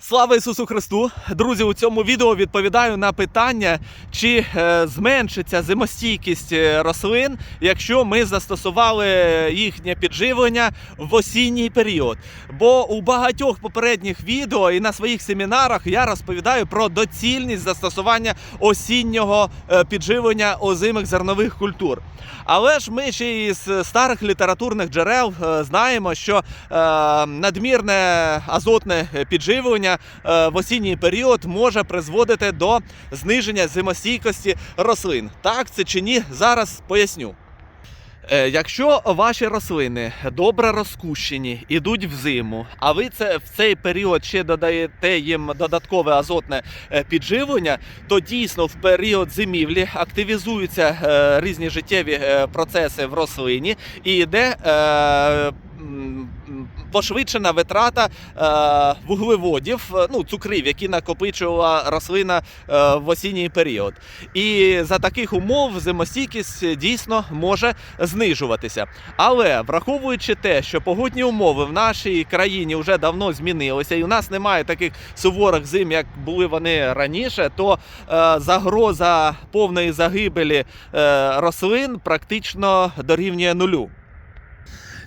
Слава Ісусу Христу! Друзі, у цьому відео відповідаю на питання, чи е, зменшиться зимостійкість е, рослин, якщо ми застосували їхнє підживлення в осінній період. Бо у багатьох попередніх відео і на своїх семінарах я розповідаю про доцільність застосування осіннього е, підживлення озимих зернових культур. Але ж ми ще із старих літературних джерел знаємо, що надмірне азотне підживлення е, в осінній період може призводити до зниження зимостійкості рослин. Так це чи ні? Зараз поясню. Е, Якщо ваші рослини добре розкущені, ідуть в зиму, а ви це в цей період ще додаєте їм додаткове азотне е, підживлення, то дійсно в період зимівлі активізуються різні життєві процеси в рослині і йде. Пошвидшена витрата е, вуглеводів, е, ну цукрів, які накопичувала рослина е, в осінній період. І за таких умов зимостійкість е, дійсно може знижуватися. Але враховуючи те, що погодні умови в нашій країні вже давно змінилися, і у нас немає таких суворих зим, як були вони раніше, то е, загроза повної загибелі е, рослин практично дорівнює нулю.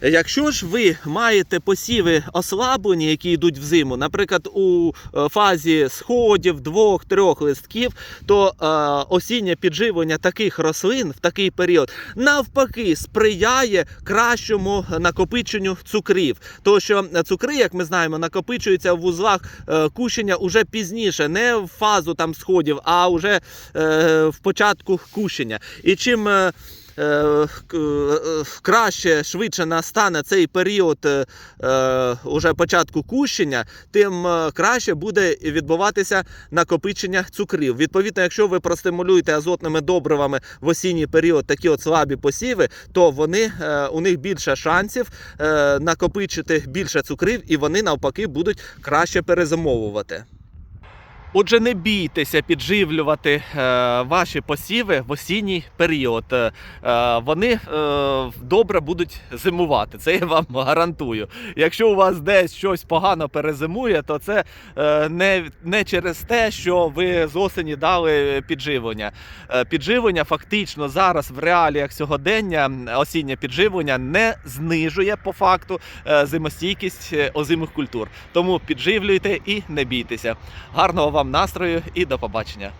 Якщо ж ви маєте посіви ослаблені, які йдуть в зиму, наприклад, у е, фазі сходів двох-трьох листків, то е, осіннє підживлення таких рослин в такий період навпаки сприяє кращому накопиченню цукрів. Тому що цукри, як ми знаємо, накопичуються в вузлах е, кущення уже пізніше, не в фазу там сходів, а вже е, в початку кущення. І чим е, краще, швидше настане цей період е, е, уже початку кущення, тим е, краще буде відбуватися накопичення цукрів. Відповідно, якщо ви простимулюєте азотними добривами в осінній період такі от слабі посіви, то вони е, у них більше шансів е, накопичити більше цукрів, і вони навпаки будуть краще перезимовувати. Отже, не бійтеся підживлювати е, ваші посіви в осінній період. Е, е, вони добре будуть зимувати. Це я вам гарантую. Якщо у вас десь щось погано перезимує, то це не, не через те, що ви з осені дали підживлення. Підживлення фактично зараз в реаліях сьогодення осіннє підживлення не знижує по факту зимостійкість озимих культур. Тому підживлюйте і не бійтеся. Гарного вам настрою і до побачення.